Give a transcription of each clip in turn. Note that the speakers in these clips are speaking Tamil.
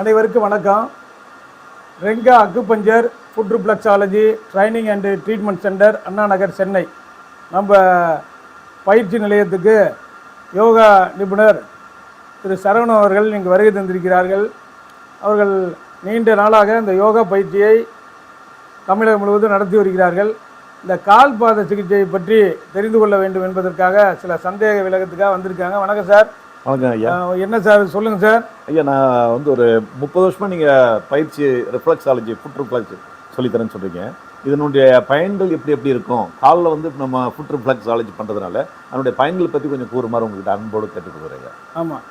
அனைவருக்கும் வணக்கம். Renga acupuncture foot reflexology training and treatment centre Anna Nagar Chennai. நம்ம பயிற்சி நிலையத்துக்கு யோகா நிபுணர் திரு சரவணன் அவர்கள் இங்கு வருகை தந்திருக்கிறார்கள். அவர்கள் நீண்ட நாளாக இந்த யோகா பயிற்சியை தமிழகம் முழுவதும் நடத்தி வருகிறார்கள். இந்த கால் பாத சிகிச்சையை பற்றி தெரிந்து கொள்ள வேண்டும் என்பதற்காக சில சந்தேக விலகத்துக்காக வந்திருக்காங்க. வணக்கம் சார். வணக்கம் ஐயா. என்ன சார்? சொல்லுங்கள் சார். ஐயா நான் வந்து ஒரு முப்பது வருஷமா நீங்கள் பயிற்சி ரிஃப்ளெக்ஸாலஜி ஃபுட் ரிஃப்ளெக்ஸ் சொல்லித்தரேன்னு சொல்கிறீங்க இதனுடைய பயன்கள் எப்படி எப்படி இருக்கும்? காலில் வந்து நம்ம ஃபுட் ரிஃப்ளெக்ஸாலஜி பண்ணுறதுனால அதனுடைய பயன்கள் பற்றி கொஞ்சம் கூறுமாறு உங்ககிட்ட அன்போடு கேட்டுக்கொள்கிறேன் ஐயா. ஆமாம்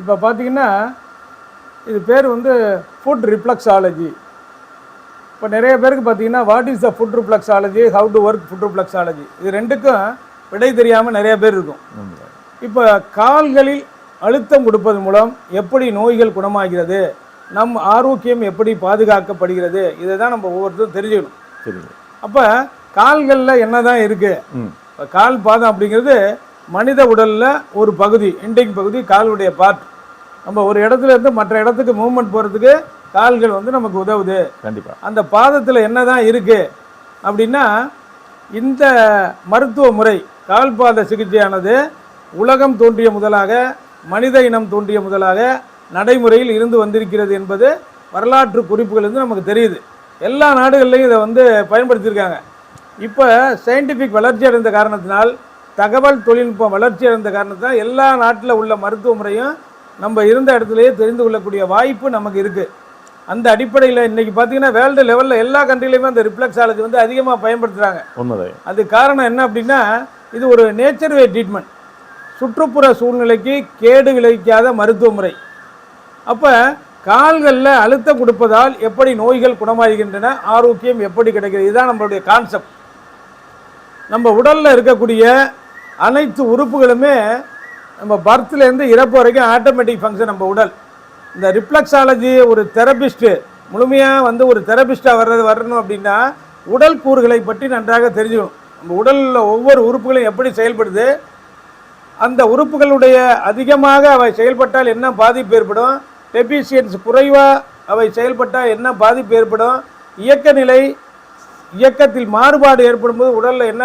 இப்போ பார்த்தீங்கன்னா இது பேர் வந்து ஃபுட் ரிஃப்ளக்ஸாலஜி இப்போ நிறைய பேருக்கு பார்த்தீங்கன்னா what is the foot reflexology how to work foot reflexology இது ரெண்டுக்கும் விடை தெரியாமல் நிறைய பேர் இருக்கும். இப்போ கால்களில் அழுத்தம் கொடுப்பதன் மூலம் எப்படி நோய்கள் குணமாகிறது நம் ஆரோக்கியம் எப்படி பாதுகாக்கப்படுகிறது இதை தான் நம்ம ஒவ்வொருத்தரும் தெரிஞ்சுக்கணும். சரிங்க அப்போ கால்களில் என்ன தான் இருக்குது இப்போ கால் பாதம் அப்படிங்கிறது மனித உடலில் ஒரு பகுதி எண்டிங் பகுதி காலுடைய பார்ட் நம்ம ஒரு இடத்துல இருந்து மற்ற இடத்துக்கு மூவ்மெண்ட் போகிறதுக்கு கால்கள் வந்து நமக்கு உதவுது. கண்டிப்பாக அந்த பாதத்தில் என்ன தான் இருக்குது அப்படின்னா இந்த மருத்துவ முறை கால் பாத சிகிச்சையானது உலகம் தோன்றிய முதலாக மனித இனம் தோன்றிய முதலாக நடைமுறையில் இருந்து வந்திருக்கிறது என்பது வரலாற்று குறிப்புகள் இருந்து நமக்கு தெரியுது. எல்லா நாடுகள்லையும் இதை வந்து பயன்படுத்தியிருக்காங்க. இப்போ சயின்டிஃபிக் வளர்ச்சி அடைந்த காரணத்தினால் தகவல் தொழில்நுட்பம் வளர்ச்சி அடைந்த காரணத்தினால் எல்லா நாட்டில் உள்ள மருத்துவ முறையும் நம்ம இருந்த இடத்துலையே தெரிந்து கொள்ளக்கூடிய வாய்ப்பு நமக்கு இருக்குது அந்த அடிப்படையில் இன்னைக்கு பார்த்தீங்கன்னா வேர்ல்டு லெவலில் எல்லா கண்ட்ரிலையுமே அந்த ரிஃப்ளெக்ஸாலஜி வந்து அதிகமாக பயன்படுத்துகிறாங்க உண்மைதான். அது காரணம் என்ன அப்படின்னா இது ஒரு நேச்சர் வே ட்ரீட்மெண்ட். சுற்றுப்புற சூழ்நிலைக்கு கேடு விளைவிக்காத மருத்துவ முறை அப்போ கால்களில் அழுத்தம் கொடுப்பதால் எப்படி நோய்கள் குணமாகின்றன ஆரோக்கியம் எப்படி கிடைக்கிறது இதுதான் நம்மளுடைய கான்செப்ட் நம்ம உடலில் இருக்கக்கூடிய அனைத்து உறுப்புகளுமே நம்ம பர்த்லேருந்து இறப்பு வரைக்கும் ஆட்டோமேட்டிக் ஃபங்க்ஷன் நம்ம உடல். இந்த ரிஃப்ளக்ஸாலஜி ஒரு தெரபிஸ்ட்டு முழுமையாக வந்து ஒரு தெரபிஸ்ட்டாக வர்றது வரணும் அப்படின்னா உடல் கூறுகளை பற்றி நன்றாக தெரிஞ்சுக்கணும். நம்ம உடலில் ஒவ்வொரு உறுப்புகளும் எப்படி செயல்படுது அந்த உறுப்புகளுடைய அதிகமாக அவை செயல்பட்டால் என்ன பாதிப்பு ஏற்படும்? டெபிசியன்ஸ் குறைவாக அவை செயல்பட்டால் என்ன பாதிப்பு ஏற்படும்? இயக்க நிலை இயக்கத்தில் மாறுபாடு ஏற்படும் போது உடலில் என்ன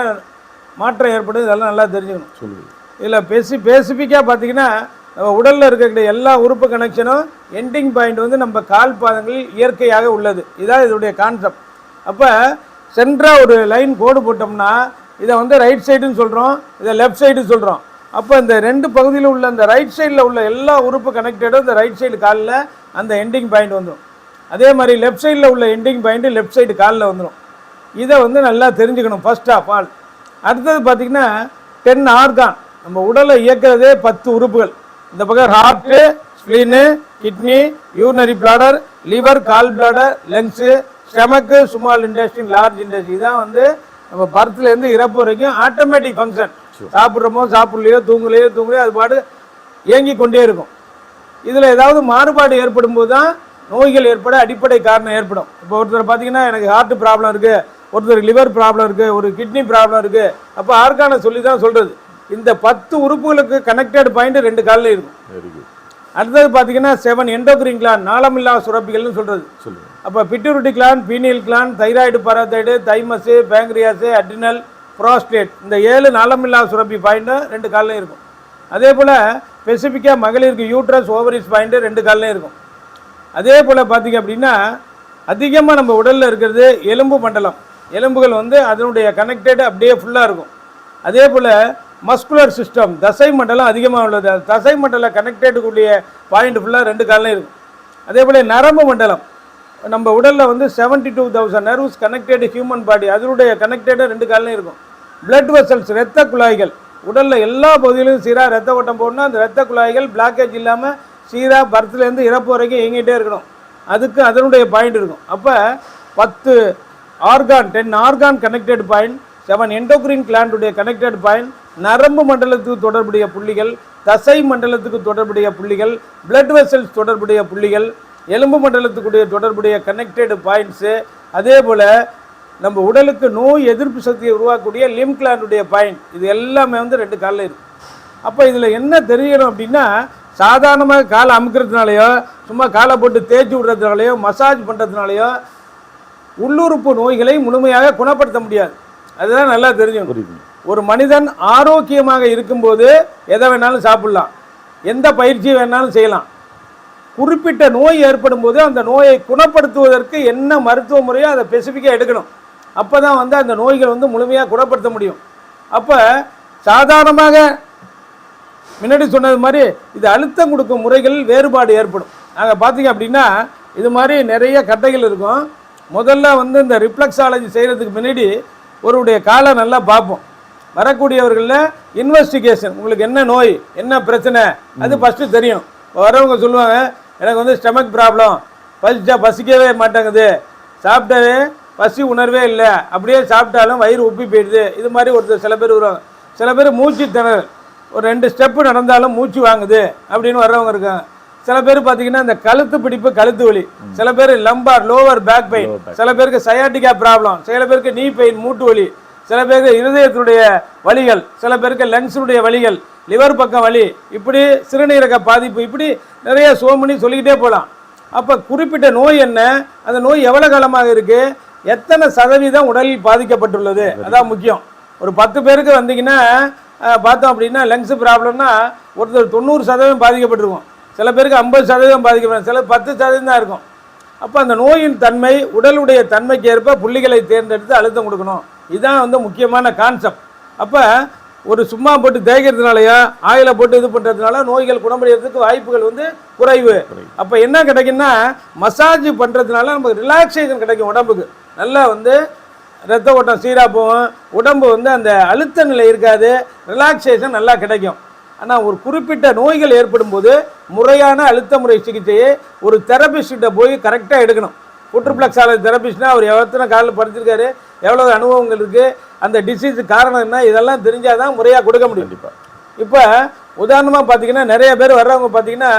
மாற்றம் ஏற்படும்? இதெல்லாம் நல்லா தெரிஞ்சுக்கணும். இதில் பெசி ஸ்பெசிஃபிக்காக பார்த்தீங்கன்னா நம்ம உடலில் இருக்கக்கூடிய எல்லா உறுப்பு கனெக்ஷனும் எண்டிங் பாயிண்ட் வந்து நம்ம கால் பாதங்களில் இயற்கையாக உள்ளது. இதான் இதனுடைய கான்செப்ட் அப்போ சென்டராக ஒரு லைன் கோடு போட்டோம்னா இதை வந்து ரைட் சைடுன்னு சொல்கிறோம் இதை லெஃப்ட் சைடுன்னு சொல்கிறோம் அப்போ இந்த ரெண்டு பகுதியில் உள்ள அந்த ரைட் சைடில் உள்ள எல்லா உறுப்பு கனெக்டடும் இந்த ரைட் சைடு காலில் அந்த எண்டிங் பாயிண்ட் வந்துடும் அதே மாதிரி லெஃப்ட் சைடில் உள்ள எண்டிங் பாயிண்ட்டு லெஃப்ட் சைடு காலில் வந்துடும் இதை வந்து நல்லா தெரிஞ்சுக்கணும் ஃபர்ஸ்ட் ஆஃப் ஆல் அடுத்தது பார்த்தீங்கன்னா டென் ஆர்கான் நம்ம உடலை இயக்கிறதே பத்து உறுப்புகள். இந்த பக்கம் heart spleen kidney urinary bladder liver gall bladder lungs stomach small intestine large intestine இதான் வந்து நம்ம பர்த்லேருந்து இறப்பு வரைக்கும் ஆட்டோமேட்டிக் ஃபங்க்ஷன் சாப்பிட்றோமோ சாப்பிட்லையோ தூங்கலையோ தூங்கலையோ அது பாடு இயங்கி கொண்டே இருக்கும். இதில் ஏதாவது மாறுபாடு ஏற்படும் போது தான் நோய்கள் ஏற்பட அடிப்படை காரணம் ஏற்படும். இப்போ ஒருத்தர் பார்த்தீங்கன்னா எனக்கு ஹார்ட் ப்ராப்ளம் இருக்குது ஒருத்தருக்கு லிவர் ப்ராப்ளம் இருக்குது ஒரு கிட்னி ப்ராப்ளம் இருக்குது அப்போ ஆர்கானை சொல்லி தான் சொல்கிறது இந்த பத்து உறுப்புகளுக்கு கனெக்டட் பாயிண்ட் ரெண்டு காலில் இருக்கும். அடுத்தது பார்த்தீங்கன்னா செவன் எண்டோக்ரின் கிளான் நாளமில்லா சுரப்பிகள்னு சொல்கிறது சொல்லுங்கள் அப்போ pituitary gland pineal gland thyroid parathyroid thymus pancreas adrenal prostate இந்த ஏழு நாளமில்லா சுரப்பி பாயிண்ட்டும் ரெண்டு கால்லையும் இருக்கும். அதே போல் ஸ்பெசிஃபிக்காக மகளிருக்கு யூட்ரஸ் ஓவரிஸ் பாயிண்ட்டு ரெண்டு கால்லையும் இருக்கும். அதே போல் பார்த்திங்க அப்படின்னா அதிகமாக நம்ம உடலில் இருக்கிறது எலும்பு மண்டலம். எலும்புகள் வந்து அதனுடைய கனெக்டடு அப்படியே ஃபுல்லாக இருக்கும். அதே போல் மஸ்குலர் சிஸ்டம் தசை மண்டலம் அதிகமாக உள்ளது. அது தசை மண்டல கனெக்டட் கூடிய பாயிண்ட் ஃபுல்லாக ரெண்டு காலையும் இருக்கும். அதே போல் நரம்பு மண்டலம். நம்ம உடலில் வந்து seventy two thousand nerves connected human body அதனுடைய கனெக்டடாக ரெண்டு கால்லையும் இருக்கும். பிளட் வெசல்ஸ் இரத்த குழாய்கள். உடலில் எல்லா பகுதியிலும் சீராக ரத்த ஓட்டம் போடணும் அந்த இரத்த குழாய்கள் பிளாக்கேஜ் இல்லாமல் சீராக பர்த்லேருந்து இறப்பு வரைக்கும் இயங்கிட்டே இருக்கணும். அதுக்கு அதனுடைய பாயிண்ட் இருக்கும். அப்போ பத்து organ ten organ connected point seven endocrine கிளாண்டுடைய connected point நரம்பு மண்டலத்துக்கு தொடர்புடைய புள்ளிகள் தசை மண்டலத்துக்கு தொடர்புடைய புள்ளிகள் பிளட் வெசல்ஸ் தொடர்புடைய புள்ளிகள் எலும்பு மண்டலத்துக்குடைய தொடர்புடைய கனெக்டட் பாயிண்ட்ஸு அதே போல் நம்ம உடலுக்கு நோய் எதிர்ப்பு சக்தியை உருவாக்கக்கூடிய லிம் கிளாண்டுடைய பாயிண்ட் இது எல்லாமே வந்து ரெண்டு காலில் இருக்கு அப்போ இதில் என்ன தெரியணும் அப்படின்னா சாதாரணமாக காலை அமுக்கிறதுனாலையோ சும்மா காலை போட்டு தேய்ச்சி விடுறதுனாலையோ மசாஜ் பண்ணுறதுனாலையோ உள்ளுறுப்பு நோய்களை முழுமையாக குணப்படுத்த முடியாது. அதுதான் நல்லா புரியுதுங்க. ஒரு மனிதன் ஆரோக்கியமாக இருக்கும்போது எதை வேணாலும் சாப்பிடலாம். எந்த பயிற்சி வேணாலும் செய்யலாம். குறிப்பிட்ட நோய் ஏற்படும் போது அந்த நோயை குணப்படுத்துவதற்கு என்ன மருத்துவ முறையோ அதை ஸ்பெசிஃபிக்காக எடுக்கணும். அப்போ தான் வந்து அந்த நோய்கள் வந்து முழுமையாக குணப்படுத்த முடியும். அப்போ சாதாரணமாக முன்னாடி சொன்னது மாதிரி இது அழுத்தம் கொடுக்கும் முறைகளில் வேறுபாடு ஏற்படும். நாங்கள் பார்த்தீங்க அப்படின்னா இது மாதிரி நிறைய கட்டைகள் இருக்கும். முதல்ல வந்து இந்த ரிஃப்ளெக்ஸாலஜி செய்கிறதுக்கு முன்னாடி ஒருவருடைய காலை நல்லா பார்ப்போம். வரக்கூடியவர்களில் இன்வெஸ்டிகேஷன் உங்களுக்கு என்ன நோய் என்ன பிரச்சனை அது ஃபஸ்ட்டு தெரியும். வரவங்க சொல்லுவாங்க எனக்கு வந்து ஸ்டமக் ப்ராப்ளம் பசிச்சா பசிக்கவே மாட்டேங்குது சாப்பிட்டாவே பசி உணர்வே இல்லை. அப்படியே சாப்பிட்டாலும் வயிறு உப்பி போயிடுது. இது மாதிரி ஒருத்தர் சில பேர் வருவாங்க. சில பேர் மூச்சு திணறல். ஒரு ரெண்டு ஸ்டெப்பு நடந்தாலும் மூச்சு வாங்குது அப்படின்னு வர்றவங்க இருக்காங்க. சில பேர் பார்த்தீங்கன்னா இந்த கழுத்து பிடிப்பு கழுத்து வலி. சில பேர் லம்பார் லோவர் பேக் பெயின். சில பேருக்கு சயாட்டிக்கா ப்ராப்ளம் சில பேருக்கு நீ பெயின் மூட்டு வலி. சில பேருக்கு இருதயத்தினுடைய வலிகள். சில பேருக்கு லங்ஸினுடைய வலிகள். லிவர் பக்கம் வலி. இப்படி சிறுநீரக பாதிப்பு. இப்படி நிறைய சோமனி சொல்லிக்கிட்டே போகலாம். அப்போ குறிப்பிட்ட நோய் என்ன? அந்த நோய் எவ்வளோ காலமாக இருக்கு? எத்தனை சதவீதம் உடலில் பாதிக்கப்பட்டுள்ளது? அதான் முக்கியம். ஒரு பத்து பேருக்கு வந்தீங்கன்னா பார்த்தோம் அப்படின்னா லங்ஸ் ப்ராப்ளம்னா ஒருத்தர் தொண்ணூறு சதவீதம் பாதிக்கப்பட்டிருக்கும். சில பேருக்கு ஐம்பது சதவீதம் பாதிக்கப்படும். சில பத்து சதவீதம் தான் இருக்கும். அப்போ அந்த நோயின் தன்மை உடலுடைய தன்மைக்கு ஏற்ப புள்ளிகளை தேர்ந்தெடுத்து அழுத்தம் கொடுக்கணும். இதுதான் வந்து முக்கியமான கான்செப்ட் அப்போ ஒரு சும்மா போட்டு தேய்க்கிறதுனாலயோ ஆயில போட்டு இது பண்ணுறதுனால நோய்கள் குணமடைகிறதுக்கு வாய்ப்புகள் வந்து குறைவு. அப்போ என்ன கிடைக்குன்னா மசாஜ் பண்ணுறதுனால நமக்கு ரிலாக்ஸேஷன் கிடைக்கும் உடம்புக்கு. நல்லா வந்து ரத்த ஓட்டம் சீராக போகும். உடம்பு வந்து அந்த அழுத்த நிலை இருக்காது. ரிலாக்ஸேஷன் நல்லா கிடைக்கும். ஆனால் ஒரு குறிப்பிட்ட நோய்கள் ஏற்படும் போது முறையான அழுத்த முறை சிகிச்சையை ஒரு தெரபிஸ்ட்டை போய் கரெக்டாக எடுக்கணும். புற்றுப்ளக்ஸ் ஆலஜி தெரபிஸ்ட்னா அவர் எத்தனை காலில் படிச்சிருக்காரு எவ்வளோ அனுபவங்கள் இருக்குது அந்த டிசீஸ் காரணம் என்ன இதெல்லாம் தெரிஞ்சால் தான் முறையாக கொடுக்க முடியும். கண்டிப்பா. இப்போ உதாரணமாக பார்த்தீங்கன்னா நிறைய பேர் வர்றவங்க பார்த்தீங்கன்னா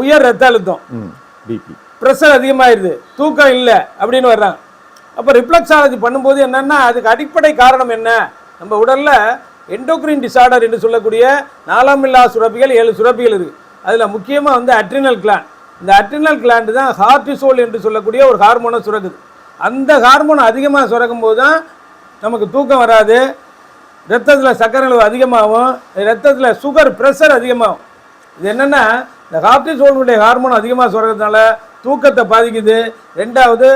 உயர் ரத்த அழுத்தம். பிபி ப்ரெஷர் அதிகமாயிருது. தூக்கம் இல்லை அப்படின்னு வர்றாங்க. அப்போ ரிஃப்ளெக்ஸாலஜி பண்ணும்போது என்னென்னா அதுக்கு அடிப்படை காரணம் என்ன? நம்ம உடலில் எண்டோக்ரின் டிசார்டர் என்று சொல்லக்கூடிய நாலாமில்லா சுரப்பிகள் ஏழு சுரப்பிகள் இருக்குது அதில் முக்கியமாக வந்து அட்ரினல் கிளாண்ட் இந்த அட்ரினல் கிளாண்டு தான் ஹார்டிசோல் என்று சொல்லக்கூடிய ஒரு ஹார்மோனை சுரக்குது. அந்த ஹார்மோன் அதிகமாக சுரக்கும் போது தான் நமக்கு தூக்கம் வராது. ரத்தத்தில் சர்க்கரை அளவு அதிகமாகும். ரத்தத்தில் சுகர் ப்ரெஷர் அதிகமாகும். இது என்னென்னா இந்த கார்டிசோலுடைய ஹார்மோன் அதிகமாக சுரக்கிறதுனால தூக்கத்தை பாதிக்குது. ரெண்டாவது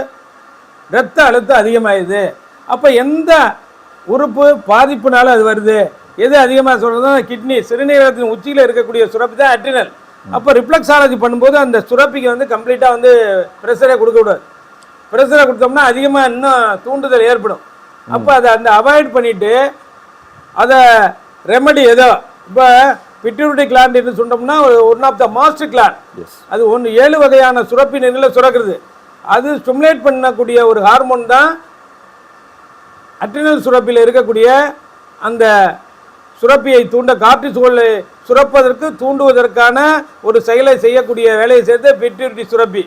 ரத்த அழுத்தம் அதிகமாகுது அப்போ எந்த உறுப்பு பாதிப்புனால அது வருது? எது அதிகமாக சொல்கிறதோ கிட்னி சிறுநீரகத்தின் உச்சியில் இருக்கக்கூடிய சுரப்பி தான் அட்ரினல் அப்போ ரிஃப்ளெக்ஸாலஜி பண்ணும்போது அந்த சுரப்பிக்கு வந்து கம்ப்ளீட்டாக வந்து ப்ரெஷரை கொடுக்கக்கூடாது ப்ரெஷரை கொடுத்தோம்னா அதிகமாக இன்னும் தூண்டுதல் ஏற்படும். அப்போ அதை அந்த அவாய்ட் பண்ணிவிட்டு அதை ரெமெடி ஏதோ இப்போ பிட்யூட்டரி கிளாண்ட் என்று சொன்னோம்னா one of the master gland அது ஒன்று ஏழு வகையான சுரப்பி நிலையில் சுரக்கிறது. அது ஸ்டிமுலேட் பண்ணக்கூடிய ஒரு ஹார்மோன் தான் அட்ரினல் சுரப்பியில் இருக்கக்கூடிய அந்த சுரப்பியை தூண்ட கார்டிசோலை சுரப்பதற்கு தூண்டுவதற்கான ஒரு செயலை செய்யக்கூடிய வேலையை சேர்த்து பிட்யூட்டரி சுரப்பி.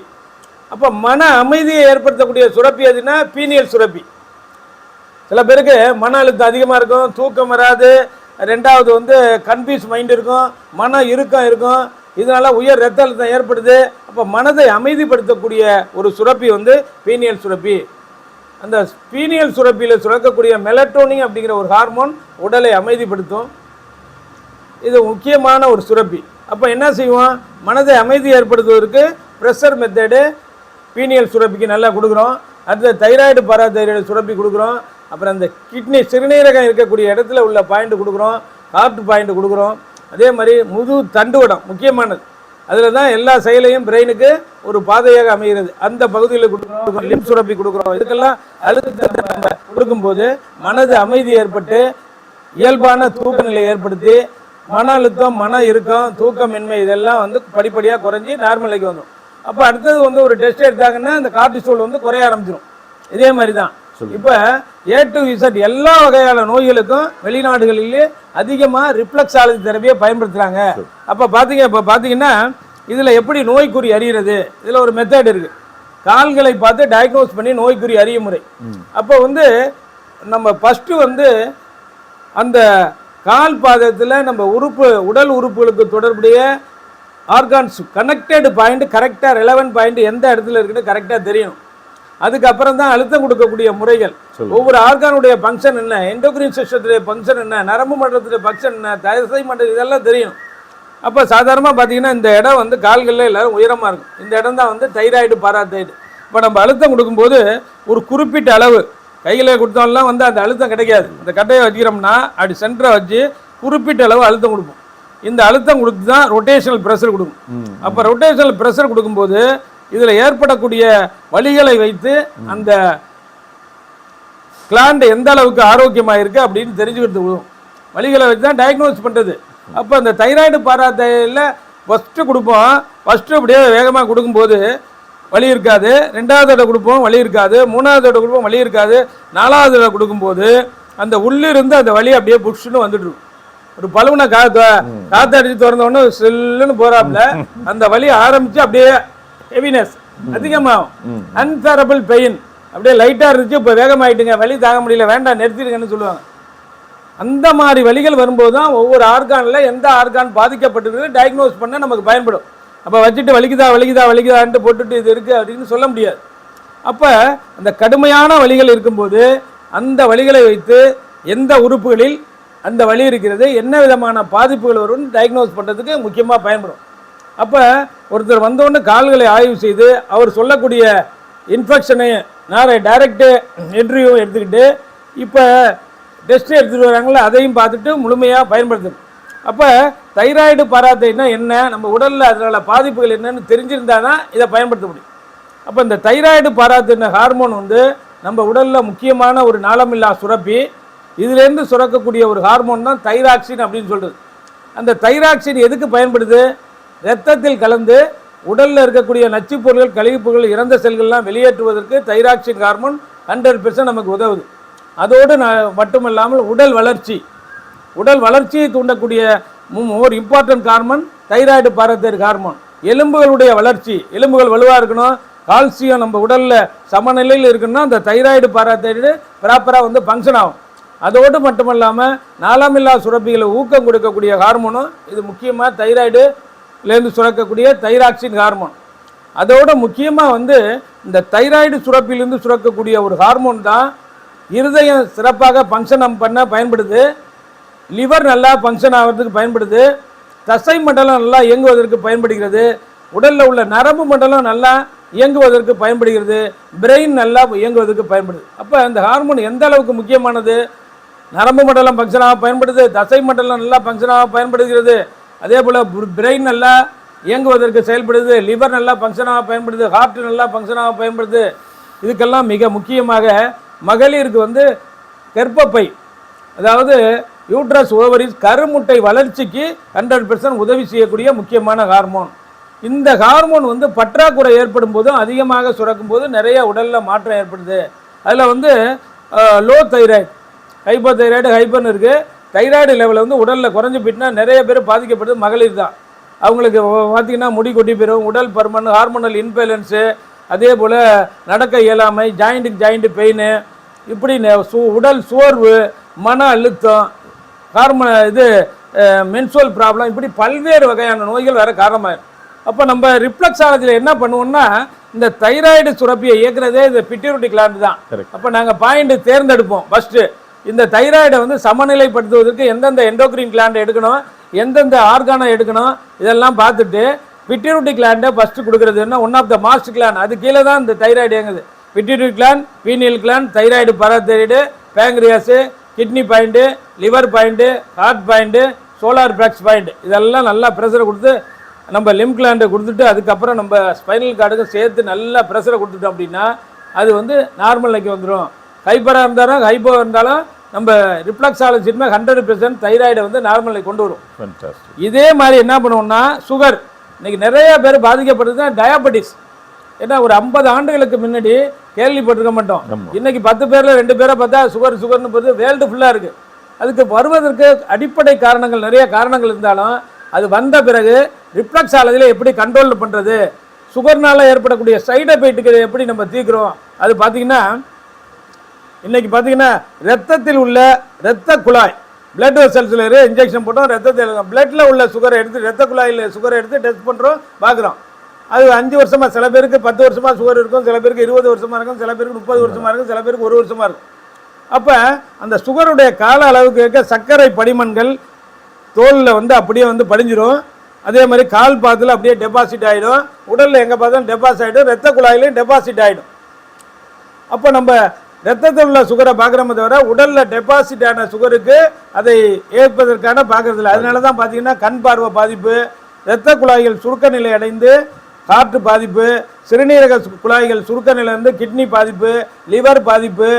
அப்போ மன அமைதியை ஏற்படுத்தக்கூடிய சுரப்பி எதுனா பீனியல் சுரப்பி. சில பேருக்கு மன அழுத்தம் அதிகமாக இருக்கும் தூக்கம் வராது ரெண்டாவது வந்து கன்ஃபியூஸ் மைண்ட் இருக்கும் மன இறுக்கம் இருக்கும் இதனால உயர் ரத்த அழுத்தம் ஏற்படுது. அப்போ மனதை அமைதிப்படுத்தக்கூடிய ஒரு சுரப்பி வந்து பீனியல் சுரப்பி. அந்த பீனியல் சுரப்பியில் சுரக்கக்கூடிய மெலட்டோனிங் அப்படிங்கிற ஒரு ஹார்மோன் உடலை அமைதிப்படுத்தும். இது முக்கியமான ஒரு சுரப்பி. அப்போ என்ன செய்வோம்? மனதை அமைதி ஏற்படுத்துவதற்கு ப்ரெஷர் மெத்தடு பீனியல் சுரப்பிக்கு நல்லா கொடுக்குறோம். அடுத்த தைராய்டு பாராதைராய்டு சுரப்பி கொடுக்குறோம். அப்புறம் அந்த கிட்னி சிறுநீரகம் இருக்கக்கூடிய இடத்துல உள்ள பாயிண்ட் கொடுக்குறோம். ஹார்ட் பாயிண்ட் கொடுக்குறோம். அதே மாதிரி முது தண்டுவடம் முக்கியமானது. அதில் தான் எல்லா செயலையும் பிரெயினுக்கு ஒரு பாதையாக அமைகிறது. அந்த பகுதியில் கொடுக்குறோம் லிம் சுரப்பி கொடுக்குறோம். இதுக்கெல்லாம் அழுத்தத்தை கொடுக்கும்போது மனது அமைதி ஏற்பட்டு இயல்பான தூக்க நிலை ஏற்படுத்தி மன அழுத்தம் மன இறுக்கம் தூக்கமின்மை இதெல்லாம் வந்து படிப்படியாக குறைஞ்சி நார்மலைக்கு வந்துடும் அப்போ அடுத்தது வந்து ஒரு டெஸ்ட் எடுத்தாங்கன்னா அந்த கார்டிசோல் வந்து குறைய ஆரம்பிச்சிடும் இதே மாதிரி தான். இப்போ ஏ டு இசட் எல்லா வகையான நோய்களுக்கும் வெளிநாடுகளிலே அதிகமாக ரிஃப்ளெக்ஸாலஜி தெரப்பியை பயன்படுத்துகிறாங்க அப்போ பார்த்தீங்க இப்போ பார்த்தீங்கன்னா இதில் எப்படி நோய்க்குறி அறிகிறது? இதில் ஒரு மெத்தட் இருக்குது கால்களை பார்த்து டயக்னோஸ் பண்ணி நோய்க்குறி அறியும் முறை. அப்போ வந்து நம்ம ஃபஸ்ட்டு வந்து அந்த கால் பாதத்தில் நம்ம உறுப்பு உடல் உறுப்புகளுக்கு தொடர்புடைய ஆர்கான்ஸ் கனெக்டட் பாயிண்ட் கரெக்டாக ரெலவென்ட் பாயிண்ட் எந்த இடத்துல இருக்குன்னு கரெக்டாக தெரியணும் அதுக்கப்புறம் தான் அழுத்தம் கொடுக்கக்கூடிய முறைகள். ஒவ்வொரு ஆர்கானுடைய ஃபங்க்ஷன் என்ன? எண்டோக்ரின் சிஸ்டத்துடைய ஃபங்க்ஷன் என்ன? நரம்பு மண்டலத்துடைய ஃபங்க்ஷன் என்ன? தசை மண்டலம் இதெல்லாம் தெரியணும் அப்போ சாதாரணமாக பார்த்தீங்கன்னா இந்த இடம் வந்து கால்களில் எல்லாரும் உயரமாக இருக்கும். இந்த இடம் தான் வந்து தைராய்டு பாராதைடு இப்போ நம்ம அழுத்தம் கொடுக்கும்போது ஒரு குறிப்பிட்ட அளவு கையில் கொடுத்தோம்லாம் வந்து அந்த அழுத்தம் கிடைக்காது. இந்த கட்டையை வச்சுக்கிறோம்னா அப்படி சென்டரை வச்சு குறிப்பிட்ட அளவு அழுத்தம் கொடுப்போம். இந்த அழுத்தம் கொடுத்து தான் ரொட்டேஷனல் ப்ரெஷர் கொடுக்கும். அப்போ ரொட்டேஷனல் ப்ரெஷர் கொடுக்கும்போது இதில் ஏற்படக்கூடிய வலிகளை வைத்து அந்த கிளாண்ட் எந்த அளவுக்கு ஆரோக்கியமாக இருக்குது அப்படின்னு தெரிஞ்சுக்கிறது வலிகளை வச்சு தான் டயக்னோஸ் பண்ணுறது அப்போ அந்த தைராய்டு பாராத்தையில் ஃபஸ்ட்டு கொடுப்போம். ஃபஸ்ட்டு அப்படியே வேகமாக கொடுக்கும்போது வலி இருக்காது. ரெண்டாவது தடவை கொடுப்போம் வலி இருக்காது. மூணாவது தடவை கொடுப்போம் வலி இருக்காது. நாலாவது தடவை கொடுக்கும்போது அந்த உள்ளிருந்து அந்த வலி அப்படியே புஷ்ஷுன்னு வந்துட்டு ஒரு பழுவனை காத்து காத்து அடிச்சு திறந்த உடனே செல்லுன்னு போறாப்புல. அந்த வலி ஆரம்பிச்சு அப்படியே ஹெவினஸ் அதிகமாகும். அன்பேரபிள் பெயின் அப்படியே லைட்டாக இருந்துச்சு இப்போ வேகமாயிட்டுங்க. வலி தாங்க முடியல வேண்டாம் நிறுத்திடுங்கன்னு சொல்லுவாங்க. அந்த மாதிரி வழிகள் வரும்போது தான் ஒவ்வொரு ஆர்கானில் எந்த ஆர்கான் பாதிக்கப்பட்டிருக்கு டயக்னோஸ் பண்ண நமக்கு பயன்படும். அப்போ வச்சுட்டு வலிக்குதா வலிக்குதா வலிக்குதான்ட்டு போட்டுட்டு இது இருக்குது அப்படின்னு சொல்ல முடியாது. அப்போ அந்த கடுமையான வழிகள் இருக்கும்போது அந்த வழிகளை வைத்து எந்த உறுப்புகளில் அந்த வழி இருக்கிறது என்ன விதமான பாதிப்புகள் வரும்னு டயக்னோஸ் பண்ணுறதுக்கு முக்கியமாக பயன்படும். அப்போ ஒருத்தர் வந்தோடனே கால்களை ஆய்வு செய்து அவர் சொல்லக்கூடிய இன்ஃபெக்ஷனை நான் டைரக்டு இன்டர்வியூ எடுத்துக்கிட்டு இப்போ டெஸ்ட் எடுத்துகிட்டு வராங்களோ அதையும் பார்த்துட்டு முழுமையாக பயன்படுத்தணும். அப்போ தைராய்டு பாராத்தைனா என்ன? நம்ம உடலில் அதனால் பாதிப்புகள் என்னன்னு தெரிஞ்சிருந்தா தான் இதை பயன்படுத்த முடியும். அப்போ இந்த தைராய்டு பாராத்தின ஹார்மோன் வந்து நம்ம உடலில் முக்கியமான ஒரு நாளமில்லா சுரப்பி இதுலேருந்து சுரக்கக்கூடிய ஒரு ஹார்மோன் தான் தைராக்சின் அப்படின்னு சொல்கிறது அந்த தைராக்சின் எதுக்கு பயன்படுது? இரத்தத்தில் கலந்து உடலில் இருக்கக்கூடிய நச்சுப் பொருள்கள் கழிவுப் பொருட்கள் இறந்த செல்கள்லாம் வெளியேற்றுவதற்கு தைராக்சின் ஹார்மோன் ஹண்ட்ரட் நமக்கு உதவுது. அதோடு மட்டுமல்லாமல் உடல் வளர்ச்சி. உடல் வளர்ச்சியை தூண்டக்கூடிய ஒரு important hormone thyroid parathyroid hormone எலும்புகளுடைய வளர்ச்சி. எலும்புகள் வலுவாக இருக்கணும். கால்சியம் நம்ம உடலில் சமநிலையில் இருக்கணும்னா அந்த தைராய்டு பாராத்தைடு ப்ராப்பராக வந்து ஃபங்க்ஷன் ஆகும். அதோடு மட்டுமல்லாமல் நாளாமில்லா சுரப்பிகளை ஊக்கம் கொடுக்கக்கூடிய ஹார்மோனும் இது முக்கியமாக தைராய்டு லேருந்து சுரக்கக்கூடிய தைராக்சின் ஹார்மோன் அதோட முக்கியமாக வந்து இந்த தைராய்டு சுரப்பிலிருந்து சுரக்கக்கூடிய ஒரு ஹார்மோன் தான் இருதயம் சிறப்பாக ஃபங்க்ஷன் பண்ண பயன்படுது. லிவர் நல்லா ஃபங்க்ஷன் ஆகிறதுக்கு பயன்படுது. தசை மண்டலம் நல்லா இயங்குவதற்கு பயன்படுகிறது. உடலில் உள்ள நரம்பு மண்டலம் நல்லா இயங்குவதற்கு பயன்படுகிறது. பிரெயின் நல்லா இயங்குவதற்கு பயன்படுது. அப்போ இந்த ஹார்மோன் எந்த அளவுக்கு முக்கியமானது? நரம்பு மண்டலம் ஃபங்க்ஷனாக பயன்படுது. தசை மண்டலம் நல்லா ஃபங்க்ஷனாக பயன்படுகிறது. அதே போல் பிரெயின் நல்லா இயங்குவதற்கு செயல்படுது லிவர் நல்லா ஃபங்க்ஷனாக பயன்படுது ஹார்ட் நல்லா ஃபங்க்ஷனாக பயன்படுது. இதுக்கெல்லாம் மிக முக்கியமாக மகளிருக்கு வந்து கர்ப்பப்பை அதாவது யூட்ரஸ் ஓவரிஸ் கருமுட்டை வளர்ச்சிக்கு ஹண்ட்ரட் பெர்சன்ட் உதவி செய்யக்கூடிய முக்கியமான ஹார்மோன் இந்த ஹார்மோன் வந்து பற்றாக்குறை ஏற்படும் போதும் அதிகமாக சுரக்கும் போது நிறைய உடலில் மாற்றம் ஏற்படுது. அதில் வந்து low thyroid hypo thyroid hyper இருக்குது தைராய்டு லெவலில் வந்து உடலில் குறைஞ்சி போயிட்டுனா நிறைய பேர் பாதிக்கப்படுது. மகளிர் தான். அவங்களுக்கு பார்த்தீங்கன்னா முடி கொட்டி போயிடும் உடல் பருமன் ஹார்மோனல் இன்பேலன்ஸு அதே போல் நடக்க இயலாமை ஜாயிண்ட்டுக்கு ஜாயிண்ட்டு பெயின் இப்படி சு- உடல் சோர்வு மன அழுத்தம் ஹார்மோன் இது மென்சுவல் ப்ராப்ளம் இப்படி பல்வேறு வகையான நோய்கள் வர காரணமாயிரும். அப்போ நம்ம ரிஃப்ளெக்ஸாலஜியில் என்ன பண்ணுவோம்னா இந்த தைராய்டு சுரப்பியை இயக்குறதே இந்த பிட்யூரிட்டி கிளாண்ட் தான். அப்போ நாங்கள் பாயிண்ட் தேர்ந்தெடுப்போம். ஃபஸ்ட்டு இந்த தைராய்டை வந்து சமநிலைப்படுத்துவதற்கு எந்தெந்த எண்டோக்ரின் கிளாண்டை எடுக்கணும் எந்தெந்த ஆர்கானை எடுக்கணும் இதெல்லாம் பார்த்துட்டு பிட்டியூட்டி கிளாண்டை ஃபஸ்ட்டு கொடுக்குறது என்ன one of the master gland அது கீழே தான் இந்த தைராய்டு இயங்குது. Pituitary gland pineal gland thyroid parathyroid pancreas kidney point liver point heart point solar plexus point இதெல்லாம் நல்லா ப்ரெஷரை கொடுத்து நம்ம லிம் கிளாண்டை கொடுத்துட்டு அதுக்கப்புறம் நம்ம ஸ்பைனல் கார்டுக்கும் சேர்த்து நல்லா ப்ரெஷரை கொடுத்துட்டோம் அப்படின்னா அது வந்து நார்மல் நிலைக்கு வந்துடும் ஹைப்பராக இருந்தாலும் ஹைப்போ இருந்தாலும் நம்ம ரிஃப்ளக்ஸாலஜிமே ஹண்ட்ரட் பெர்சன்ட் தைராய்டை வந்து நார்மல் கொண்டு வரும். இதே மாதிரி என்ன பண்ணுவோம்னா சுகர் இன்னைக்கு நிறைய பேர் பாதிக்கப்படுறது டயபெட்டிஸ் ஏன்னா ஒரு ஐம்பது ஆண்டுகளுக்கு முன்னாடி கேள்விப்பட்டிருக்க மாட்டோம். இன்னைக்கு பத்து பேர்ல ரெண்டு பேரை பார்த்தா சுகர் சுகர்னு போது வேர்ல்டு ஃபுல்லாக இருக்கு. அதுக்கு வருவதற்கு அடிப்படை காரணங்கள் நிறைய காரணங்கள் இருந்தாலும் அது வந்த பிறகு ரிஃப்ளக்ஸாலஜியில் எப்படி கண்ட்ரோல் பண்ணுறது சுகர்னால ஏற்படக்கூடிய சைடு எஃபெக்ட்டுக்கு எப்படி நம்ம தீர்க்கிறோம்? அது பார்த்தீங்கன்னா இன்னைக்கு பார்த்தீங்கன்னா ரத்தத்தில் உள்ள இரத்த குழாய் பிளட் வெசல்ஸில் இன்ஜெக்ஷன் போட்டோம் ரத்தத்தில் பிளட்டில் உள்ள சுகரை எடுத்து ரத்த குழாயில் சுகரை எடுத்து டெஸ்ட் பண்ணுறோம் பார்க்குறோம் அது அஞ்சு வருஷமாக சில பேருக்கு பத்து வருஷமாக சுகர் இருக்கும் சில பேருக்கு இருபது வருஷமாக இருக்கும் சில பேருக்கு முப்பது வருஷமாக இருக்கும் சில பேருக்கு ஒரு வருஷமாக இருக்கும். அப்போ அந்த சுகருடைய கால அளவுக்கு இருக்க சர்க்கரை படிமன்கள் தோலில் வந்து அப்படியே வந்து படிஞ்சிடும் அதே மாதிரி கால் பாத்தில் அப்படியே டெபாசிட் ஆகிடும் உடலில் எங்கே பார்த்தாலும் டெபாசிட் ஆகிடும் ரத்த குழாயிலையும் டெபாசிட் ஆகிடும் அப்போ நம்ம ரத்தத்தில் உள்ள சுகரை பார்க்குறோமே தவிர உடலில் டெபாசிட் ஆன சுகருக்கு அதை ஏற்பதற்கான பார்க்கறதில்ல. அதனால தான் பார்த்தீங்கன்னா கண் பார்வை பாதிப்பு இரத்த குழாய்கள் சுருக்க நிலை அடைந்து காற்று பாதிப்பு சிறுநீரக குழாய்கள் சுருக்க நிலை கிட்னி பாதிப்பு லிவர் பாதிப்பு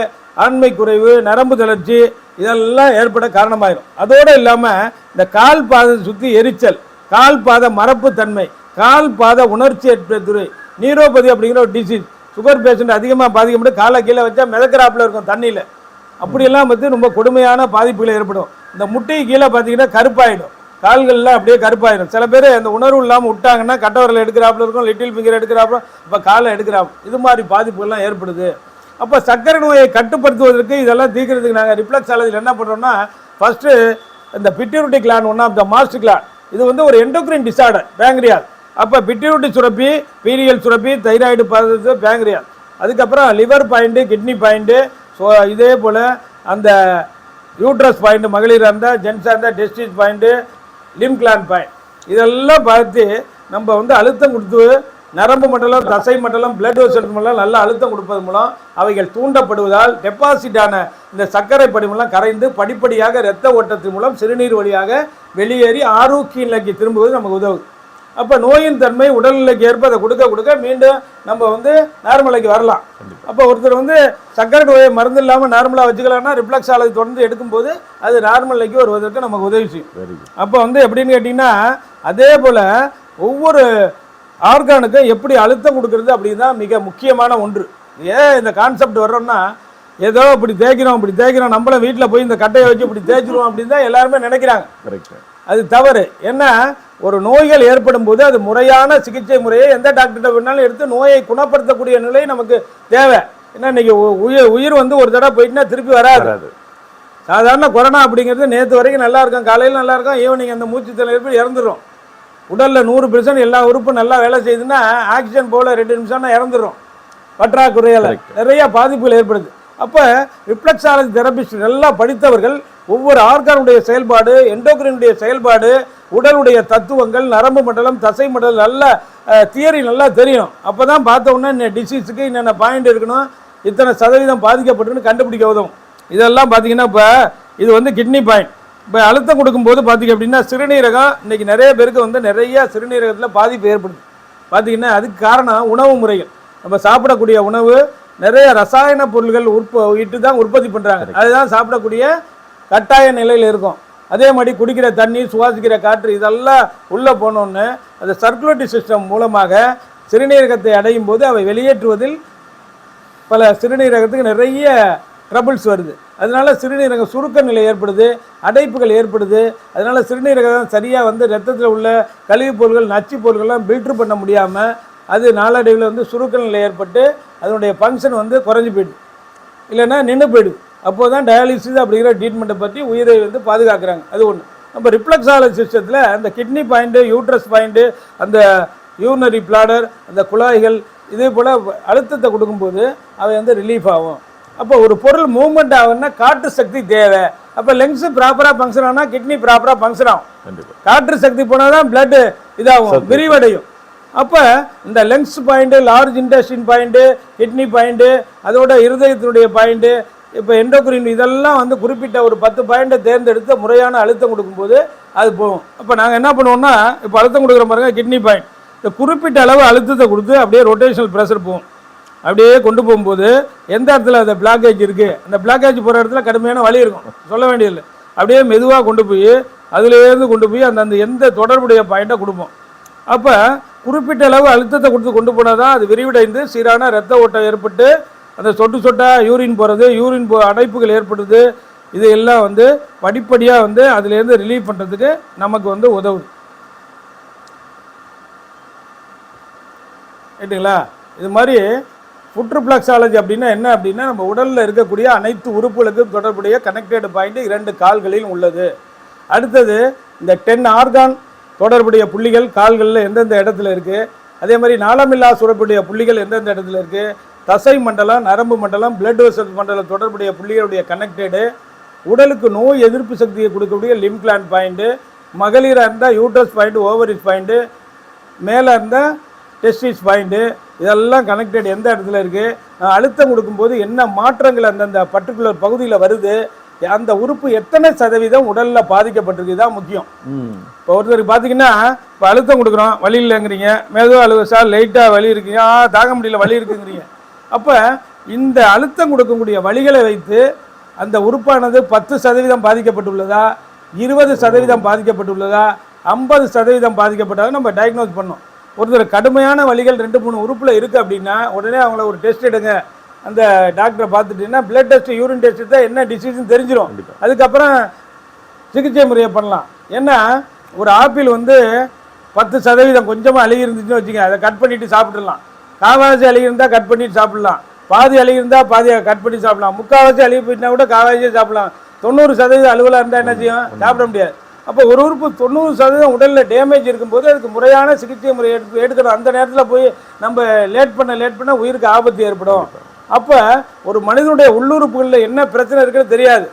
ஆண்மை குறைவு நரம்பு தளர்ச்சி இதெல்லாம் ஏற்பட காரணமாயிடும் அதோடு இல்லாமல் இந்த கால் பாதை சுற்றி எரிச்சல் கால் பாத மரப்பு தன்மை கால் பாத உணர்ச்சி ஏற்படுத்துறை நீரோபதி அப்படிங்கிற ஒரு டிசீஸ் சுகர் பேஷண்ட் அதிகமாக பாதிக்கப்பட்டு காலை கீழே வச்சா மிதக்கிறாப்பில் இருக்கும் தண்ணியில். அப்படியெல்லாம் வந்து ரொம்ப கொடுமையான பாதிப்புகள் ஏற்படும். இந்த முட்டையை கீழே பார்த்தீங்கன்னா கருப்பாயிடும். கால்கள்லாம் அப்படியே கருப்பாயிடும். சில பேர் அந்த உணர்வு இல்லாமல் விட்டாங்கன்னா கட்டவரில் எடுக்கிறாப்புல இருக்கும் லிட்டில் ஃபிங்கர் எடுக்கிறாப்புல இப்போ காலை எடுக்கிறாப்பு இது மாதிரி பாதிப்புகள்லாம் ஏற்படுது. அப்போ சர்க்கரை நோயை கட்டுப்படுத்துவதற்கு இதெல்லாம் தீர்க்கிறதுக்கு நாங்கள் ரிப்ளக்ஸ் ஆலஜியில் என்ன பண்ணுறோம்னா ஃபஸ்ட்டு இந்த pituitary gland one of the master gland இது வந்து ஒரு எண்டோக்ரின் டிசார்டர் பேங்க்ரியாஸ் அப்போ பிட்யூரிட்டி சுரப்பி பீரியல் சுரப்பி தைராய்டு பாதத்து பேங்க்ரியாஸ் அதுக்கப்புறம் liver point kidney point so இதே போல் அந்த யூட்ரஸ் பாயிண்ட் மகளிர் இருந்தால் ஜென்ஸாக இருந்தால் testis point lymph gland point இதெல்லாம் பார்த்து நம்ம வந்து அழுத்தம் கொடுத்து நரம்பு மண்டலம் தசை மண்டலம் பிளட் வெசல் மூலம் நல்ல அழுத்தம் கொடுப்பது மூலம் அவைகள் தூண்டப்படுவதால் டெபாசிட்டான இந்த சர்க்கரை படிமெல்லாம் கரைந்து படிப்படியாக இரத்த ஓட்டத்தின் மூலம் சிறுநீர் வழியாக வெளியேறி ஆரோக்கிய நிலைக்கு திரும்புவது நமக்கு உதவுது. அப்போ நோயின் தன்மை உடல்நிலைக்கு ஏற்ப அதை கொடுக்க கொடுக்க மீண்டும் நம்ம வந்து நார்மலைக்கு வரலாம். அப்போ ஒருத்தர் வந்து சர்க்கரை நோயை மருந்து இல்லாமல் நார்மலாக வச்சுக்கலாம்னா ரிஃப்ளெக்ஸ் ஆலஜி தொடர்ந்து எடுக்கும்போது அது நார்மல் நிலைக்கு வருவதற்கு நமக்கு உதவி செய்யும். அப்போ வந்து எப்படின்னு கேட்டிங்கன்னா அதே போல் ஒவ்வொரு ஆர்கானுக்கும் எப்படி அழுத்தம் கொடுக்கறது அப்படின்னு தான் மிக முக்கியமான ஒன்று. ஏன் இந்த கான்செப்ட் வர்றோம்னா ஏதோ இப்படி தேய்க்கிறோம் இப்படி தேய்க்கிறோம் நம்மளும் வீட்டில் போய் இந்த கட்டையை வச்சு இப்படி தேய்ச்சிருவோம் அப்படின்னு தான் எல்லாருமே நினைக்கிறாங்க. அது தவறு. ஏன்னா ஒரு நோய்கள் ஏற்படும் போது அது முறையான சிகிச்சை முறையை எந்த டாக்டர்கிட்ட வேணாலும் எடுத்து நோயை குணப்படுத்தக்கூடிய நிலை நமக்கு தேவை. ஏன்னா இன்னைக்கு உ- உயிர் உயிர் வந்து ஒரு தடவை போயிட்டுனா திருப்பி வராது. சாதாரண கொரோனா அப்படிங்கிறது நேற்று வரைக்கும் நல்லா இருக்கும் காலையில் நல்லா இருக்கும் ஈவினிங் அந்த மூச்சு திணறல் இறந்துடும் உடலில் நூறு பெர்சன்ட் எல்லா உறுப்பும் நல்லா வேலை செய்யுதுன்னா ஆக்சிஜன் போல ரெண்டு நிமிஷம்னா இறந்துடும் பற்றாக்குறையால். நிறைய பாதிப்புகள் ஏற்படுது. அப்போ ரிஃப்ளெக்ஸாலஜி தெரபிஸ்ட் நல்லா படித்தவர்கள் ஒவ்வொரு ஆர்கானுடைய செயல்பாடு எண்டோக்ரினுடைய செயல்பாடு உடலுடைய தத்துவங்கள் நரம்பு மண்டலம் தசை மண்டலம் நல்ல தியரி நல்லா தெரியணும் அப்போ தான் பார்த்த உடனே இந்த டிசீஸுக்கு என்னென்ன பாயிண்ட் இருக்கணும் இத்தனை சதவீதம் பாதிக்கப்பட்டிருக்குன்னு கண்டுபிடிக்க உதவும். இதெல்லாம் பார்த்தீங்கன்னா இப்போ இது வந்து கிட்னி பாயிண்ட் இப்போ அழுத்தம் கொடுக்கும்போது பார்த்தீங்க அப்படின்னா சிறுநீரகம் இன்னைக்கு நிறைய பேருக்கு வந்து நிறைய சிறுநீரகத்தில் பாதிப்பு ஏற்படுது. பார்த்தீங்கன்னா அதுக்கு காரணம் உணவு முறைகள். நம்ம சாப்பிடக்கூடிய உணவு நிறைய ரசாயன பொருள்கள் உற்ப இட்டு தான் உற்பத்தி பண்ணுறாங்க அதுதான் சாப்பிடக்கூடிய கட்டாய நிலையில் இருக்கும். அதே மாதிரி குடிக்கிற தண்ணி சுவாசிக்கிற காற்று இதெல்லாம் உள்ளே போனோன்னு அந்த சர்க்குலேட்டரி சிஸ்டம் மூலமாக சிறுநீரகத்தை அடையும் போது அவை வெளியேற்றுவதில் பல சிறுநீரகத்துக்கு நிறைய ட்ரபிள்ஸ் வருது. அதனால சிறுநீரகம் சுருக்க நிலை ஏற்படுது அடைப்புகள் ஏற்படுது. அதனால சிறுநீரகம் சரியாக வந்து ரத்தத்தில் உள்ள கழிவுப் பொருட்கள் நச்சு பொருட்கள்லாம் பில்ட்ரு பண்ண முடியாமல் அது நாளடைவில் வந்து சுருக்க நிலை ஏற்பட்டு அதனுடைய ஃபங்க்ஷன் வந்து குறைஞ்சி போயிடுது. இல்லைன்னா நின்று போயிடுது. அப்போ தான் டயாலிசிஸ் அப்படிங்கிற ட்ரீட்மெண்ட்டை பற்றி உயிரை வந்து பாதுகாக்கிறாங்க. அது ஒன்று நம்ம ரிஃப்ளெக்ஸாலஜி சிஸ்டத்தில் அந்த கிட்னி பாயிண்ட்டு யூட்ரஸ் பாயிண்ட்டு அந்த யூனரி பிளாடர் அந்த குழாய்கள் இதே போல் அழுத்தத்தை கொடுக்கும்போது அவை வந்து ரிலீஃப் ஆகும். அப்போ ஒரு பொருள் மூவ்மெண்ட் ஆகும்னா காற்று சக்தி தேவை. அப்போ லெங்ஸ் ப்ராப்பராக ஃபங்க்ஷன் ஆனால் கிட்னி ப்ராப்பராக ஃபங்க்ஷன் ஆகும். காற்று சக்தி போனால் தான் பிளட் இதாகும் விரிவடையும். அப்போ இந்த lungs point large intestine point kidney point அதோட இருதயத்தினுடைய பாயிண்ட்டு இப்போ எண்டோக்ரின் இதெல்லாம் வந்து குறிப்பிட்ட ஒரு பத்து பாயிண்ட்டை தேர்ந்தெடுத்து முறையான அழுத்தம் கொடுக்கும்போது அது போகும். அப்போ நாங்கள் என்ன பண்ணுவோம்னா இப்போ அழுத்தம் கொடுக்குற பாருங்க கிட்னி பாயிண்ட் இந்த குறிப்பிட்ட அளவு அழுத்தத்தை கொடுத்து அப்படியே ரொட்டேஷனல் ப்ரெஷர் போகும். அப்படியே கொண்டு போகும்போது எந்த இடத்துல அந்த பிளாக்கேஜ் இருக்குது அந்த பிளாக்கேஜ் போகிற இடத்துல கடுமையான வலி இருக்கும். சொல்ல வேண்டியதில்லை. அப்படியே மெதுவாக கொண்டு போய் அதுலேருந்து கொண்டு போய் அந்த அந்த எந்த தொடர்புடைய பாயிண்ட்டை கொடுப்போம். அப்போ குறிப்பிட்ட அளவு அழுத்தத்தை கொடுத்து கொண்டு போனால் தான் அது விரிவடைந்து சீரான ரத்த ஓட்டம் ஏற்பட்டு அந்த சொட்டு சொட்டாக யூரின் போகிறது யூரின் போ அடைப்புகள் ஏற்படுது இது எல்லாம் வந்து படிப்படியாக வந்து அதுலேருந்து ரிலீவ் பண்ணுறதுக்கு நமக்கு வந்து உதவுது. ரைட்டுங்களா இது மாதிரி ஃபுட்ருப்ளக்ஸாலஜி அப்படின்னா என்ன அப்படின்னா நம்ம உடலில் இருக்கக்கூடிய அனைத்து உறுப்புகளுக்கும் தொடர்புடைய கனெக்டட் பாயிண்ட் இரண்டு கால்களில் உள்ளது. அடுத்தது இந்த டென் ஆர்கான் தொடர்புடைய புள்ளிகள் கால்களில் எந்தெந்த இடத்துல இருக்குது அதே மாதிரி நாளமில்லா சுரப்புடைய புள்ளிகள் எந்தெந்த இடத்துல இருக்குது தசை மண்டலம் நரம்பு மண்டலம் பிளட் வெசல் மண்டலம் தொடர்புடைய புள்ளிகளுடைய கனெக்டடு உடலுக்கு நோய் எதிர்ப்பு சக்தியை கொடுக்கக்கூடிய லிம் கிளாண்ட் பாயிண்ட்டு மகளிராக இருந்தால் யூட்ரஸ் பாயிண்ட் ஓவரிஸ் பாயிண்ட்டு மேலே இருந்தால் டெஸ்டிஸ் பாயிண்ட்டு இதெல்லாம் கனெக்டட் எந்த இடத்துல இருக்குது அழுத்தம் கொடுக்கும்போது என்ன மாற்றங்கள் அந்தந்த பர்டிகுலர் பகுதியில் வருது? அந்த உறுப்பு எத்தனை சதவீதம் உடலில் பாதிக்கப்பட்டிருக்கு? இதான் முக்கியம். இப்போ ஒருத்தருக்கு பார்த்தீங்கன்னா இப்போ அழுத்தம் கொடுக்குறோம் வலி இல்லைங்கிறீங்க. மெதுவாக அழுகு சார் லைட்டாக வலி இருக்குங்க. ஆ தாங்க முடியல வலி இருக்குங்கிறீங்க. அப்போ இந்த அழுத்தம் கொடுக்கக்கூடிய வலிகளை வைத்து அந்த உறுப்பானது பத்து சதவீதம் பாதிக்கப்பட்டுள்ளதா இருபது சதவீதம் பாதிக்கப்பட்டுள்ளதா ஐம்பது சதவீதம் பாதிக்கப்பட்டதா நம்ம டயக்னோஸ் பண்ணோம். ஒருத்தர் கடுமையான வலிகள் ரெண்டு மூணு உறுப்பில் இருக்குது அப்படின்னா உடனே அவங்கள ஒரு டெஸ்ட் எடுங்க. அந்த டாக்டரை பார்த்துட்டீங்கன்னா பிளட் டெஸ்ட் யூரின் டெஸ்ட் தான் என்ன டிசீஸ்னு தெரிஞ்சிடும் அதுக்கப்புறம் சிகிச்சை முறையை பண்ணலாம். ஏன்னா ஒரு ஆப்பிள் வந்து பத்து சதவீதம் கொஞ்சமாக அழுகி இருந்துச்சுன்னு வச்சுங்க அதை கட் பண்ணிட்டு சாப்பிட்றலாம் காவாசி அழுகி இருந்தால் கட் பண்ணிட்டு சாப்பிடலாம். பாதி அழுகி இருந்தால் பாதியை கட் பண்ணி சாப்பிடலாம். முக்கால்வாசி அழுகி போயிட்டா கூட காவாசியே சாப்பிடலாம். தொண்ணூறு சதவீதம் அலுவலாக இருந்தால் என்ன செய்யும்? சாப்பிட முடியாது. அப்போ ஒரு உறுப்பு தொண்ணூறு சதவீதம் உடலில் டேமேஜ் இருக்கும்போது அதுக்கு முறையான சிகிச்சை முறை எடுத்து எடுக்கணும். அந்த நேரத்தில் போய் நம்ம லேட் பண்ண லேட் பண்ண உயிருக்கு ஆபத்து ஏற்படும். அப்போ ஒரு மனிதனுடைய உள்ளுறுப்புகளில் என்ன பிரச்சனை இருக்குன்னு தெரியாது.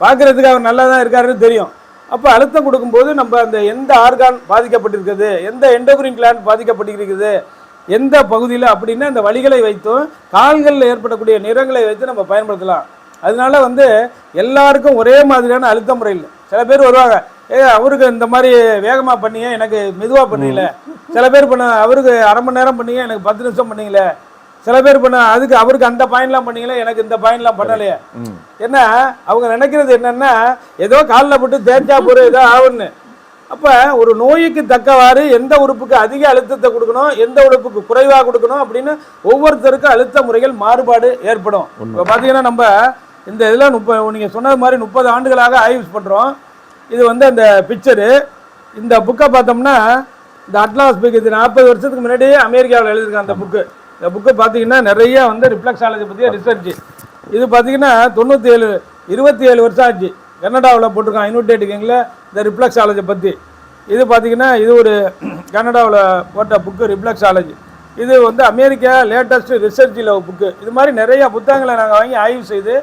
பார்க்குறதுக்கு அவர் நல்லா தான் இருக்காருன்னு தெரியும். அப்போ அழுத்தம் கொடுக்கும்போது நம்ம அந்த எந்த ஆர்கான் பாதிக்கப்பட்டிருக்குது? எந்த எண்டோக்ரின் கிளாண்ட் பாதிக்கப்பட்டிருக்குது? எந்த பகுதியில் அப்படின்னு அந்த வலிகளை வைத்தும் கால்களில் ஏற்படக்கூடிய நிறங்களை வைத்து நம்ம பயன்படுத்தலாம். அதனால வந்து எல்லாருக்கும் ஒரே மாதிரியான அழுத்த முறை இல்லை. சில பேர் வருவாங்க ஏ அவருக்கு இந்த மாதிரி வேகமாக பண்ணீங்க எனக்கு மெதுவாக பண்ணீங்களே சில பேர் பண்ண அவருக்கு அரை மணி நேரம் பண்ணீங்க எனக்கு பத்து நிமிஷம் பண்ணீங்களே சில பேர் பண்ண அதுக்கு அவருக்கு அந்த பாயிண்ட்லாம் பண்ணீங்களே எனக்கு இந்த பாயிண்ட்லாம் பண்ணலையே. என்ன அவங்க நினைக்கிறது என்னன்னா ஏதோ காலில் போட்டு தேஞ்சா போற ஏதோ ஆகுன்னு அப்போ ஒரு நோய்க்கு தக்கவாறு எந்த உறுப்புக்கு அதிக அழுத்தத்தை கொடுக்கணும் எந்த உறுப்புக்கு குறைவாக கொடுக்கணும் அப்படின்னு ஒவ்வொருத்தருக்கும் அழுத்த முறைகள் மாறுபாடு ஏற்படும். இப்போ பார்த்தீங்கன்னா நம்ம இந்த இதில் முப்ப நீங்கள் சொன்னது மாதிரி முப்பது ஆண்டுகளாக ஆய்வு பண்ணுறோம் இது வந்து அந்த பிக்சரு இந்த புக்கை பார்த்தோம்னா இந்த அட்லாஸ் புக் இது நாற்பது வருஷத்துக்கு முன்னாடியே அமெரிக்காவில் எழுதியிருக்காங்க அந்த புக்கு இந்த புக்கு பார்த்தீங்கன்னா நிறைய வந்து ரிஃப்ளெக்ஸாலஜி பற்றிய ரிசர்ச் இது பார்த்தீங்கன்னா தொண்ணூற்றி ஏழு இருபத்தி ஏழு வருஷம் ஆச்சு. கனடாவில் போட்டிருக்கான் யூனிடேட்டுக்கிங்கில் இந்த ரிப்ளக்ஸாலஜி பற்றி இது பார்த்தீங்கன்னா இது ஒரு கனடாவில் போட்ட புக்கு ரிப்ளக்ஸாலஜி. இது வந்து அமெரிக்கா லேட்டஸ்ட் ரிசர்ச்சில் புக்கு. இது மாதிரி நிறைய புத்தகங்களை நாங்கள் வாங்கி ஆய்வு செய்து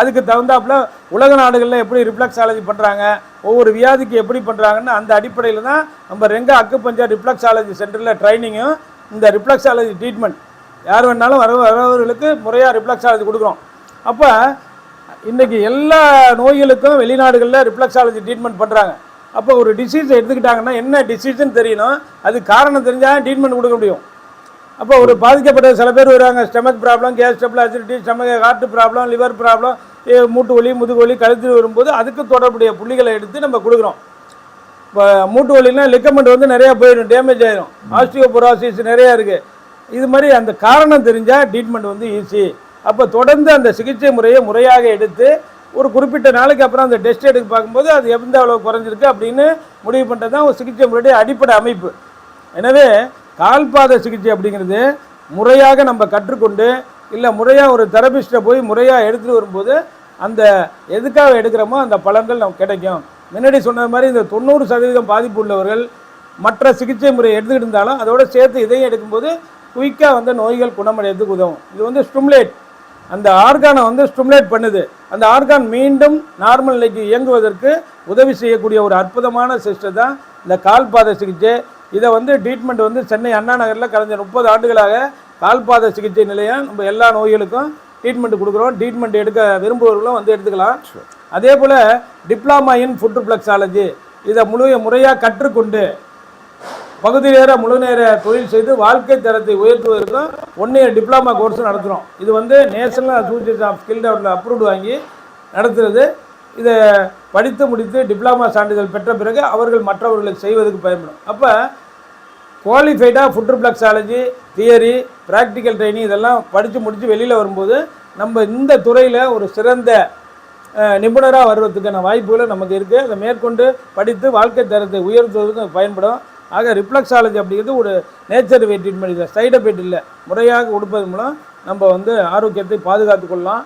அதுக்கு தகுந்தாப்புல உலக நாடுகளில் எப்படி ரிப்ளக்ஸாலஜி பண்ணுறாங்க ஒவ்வொரு வியாதிக்கு எப்படி பண்ணுறாங்கன்னு அந்த அடிப்படையில் தான் நம்ம ரெங்கா அக்குப்பஞ்சர் ரிப்ளக்ஸாலஜி சென்டரில் ட்ரைனிங்கும் இந்த ரிப்ளக்ஸாலஜி ட்ரீட்மெண்ட். யார் வேணாலும் வர வரவர்களுக்கு முறையாக ரிப்ளக்ஸாலஜி கொடுக்குறோம். அப்போ இன்றைக்கி எல்லா நோய்களுக்கும் வெளிநாடுகளில் ரிஃப்ளெக்ஸாலஜி ட்ரீட்மெண்ட் பண்ணுறாங்க அப்போ ஒரு டிசீஸ் எடுத்துக்கிட்டாங்கன்னா என்ன டிசீஸ்னு தெரியணும். அது காரணம் தெரிஞ்சால் ட்ரீட்மெண்ட் கொடுக்க முடியும். அப்போ ஒரு பாதிக்கப்பட்ட சில பேர் வருவாங்க. Stomach problem gas stable acidity stomach heart problem liver problem மூட்டு வலி முதுகு வலி கழுத்து வரும்போது அதுக்கு தொடர்புடைய புள்ளிகளை எடுத்து நம்ம கொடுக்குறோம். இப்போ மூட்டு வலினா லிக்கமெண்ட் வந்து நிறையா போயிடும் டேமேஜ் ஆயிடும் ஆஸ்டியோபொராசிஸ் நிறையா இருக்குது இது மாதிரி அந்த காரணம் தெரிஞ்சால் ட்ரீட்மெண்ட் வந்து ஈஸி அப்போ தொடர்ந்து அந்த சிகிச்சை முறையை முறையாக எடுத்து ஒரு குறிப்பிட்ட நாளைக்கு அப்புறம் அந்த டெஸ்ட் எடுத்து பார்க்கும்போது அது எந்த அளவு குறைஞ்சிருக்கு அப்படின்னு முடிவு பண்ணுறது தான் ஒரு சிகிச்சை முறையுடைய அடிப்படை அமைப்பு. எனவே கால்பாத சிகிச்சை அப்படிங்கிறது முறையாக நம்ம கற்றுக்கொண்டு இல்லை முறையாக ஒரு தெரபிஸ்ட்டை போய் முறையாக எடுத்துகிட்டு வரும்போது அந்த எதுக்காக எடுக்கிறோமோ அந்த பலன்கள் நமக்கு கிடைக்கும். முன்னாடி சொன்னது மாதிரி இந்த தொண்ணூறு சதவீதம் பாதிப்பு உள்ளவர்கள் மற்ற சிகிச்சை முறை எடுத்துக்கிட்டு இருந்தாலும் அதோட சேர்த்து இதையும் எடுக்கும்போது குயிக்காக வந்து நோய்கள் குணமடைறதுக்கு உதவும். இது வந்து ஸ்டிமுலேட். அந்த ஆர்கானை வந்து ஸ்டிமுலேட் பண்ணுது. அந்த ஆர்கான் மீண்டும் நார்மல் நிலைக்கு இயங்குவதற்கு உதவி செய்யக்கூடிய ஒரு அற்புதமான சிஸ்டம் தான் இந்த கால்பாத சிகிச்சை. இதை வந்து ட்ரீட்மெண்ட் வந்து சென்னை அண்ணா நகரில் கடந்த முப்பது ஆண்டுகளாக கால்பாத சிகிச்சை நிலையம் நம்ம எல்லா நோய்களுக்கும் ட்ரீட்மெண்ட் கொடுக்குறோம். ட்ரீட்மெண்ட் எடுக்க விரும்புபவர்களும் வந்து எடுத்துக்கலாம். அதே போல் டிப்ளமா இன் ஃபுட் ப்ளக்ஸாலஜி இதை முழு முறையாக கற்றுக்கொண்டு பகுதி நேர முழு நேர தொழில் செய்து வாழ்க்கை தரத்தை உயர்த்துவதற்கும் ஒன் இயர் டிப்ளமா கோர்ஸ் நடத்துகிறோம் இது வந்து National Association of Skill Development approved வாங்கி நடத்துறது. இதை படித்து முடித்து டிப்ளமா சான்றிதழ் பெற்ற பிறகு அவர்கள் மற்றவர்களுக்கு செய்வதற்கு பயன்படும். அப்போ குவாலிஃபைடாக foot reflexology theory practical training இதெல்லாம் படித்து முடித்து வெளியில் வரும்போது நம்ம இந்த துறையில் ஒரு சிறந்த நிபுணராக வர்றதுக்கான வாய்ப்புகளை நமக்கு இருக்குது அதை மேற்கொண்டு படித்து வாழ்க்கை தரத்தை உயர்த்துவதற்கு பயன்படும். ஆக ரிஃப்ளெக்ஸாலஜி அப்படிங்கிறது ஒரு நேச்சர் ட்ரீட்மெண்ட் இல்லை. சைடு எஃபெக்ட் இல்லை. முறையாக கொடுப்பதன் மூலம் நம்ம வந்து ஆரோக்கியத்தை பாதுகாத்து கொள்ளலாம்.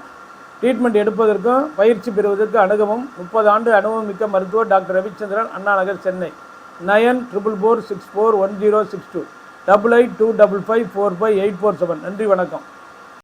ட்ரீட்மெண்ட் எடுப்பதற்கும் பயிற்சி பெறுவதற்கு அணுகவும் முப்பது ஆண்டு அனுபவம் மிக்க மருத்துவர் doctor Ravichandran Anna Nagar Chennai. Nine triple four six four one zero six two double eight two double five four five eight four seven நன்றி வணக்கம்.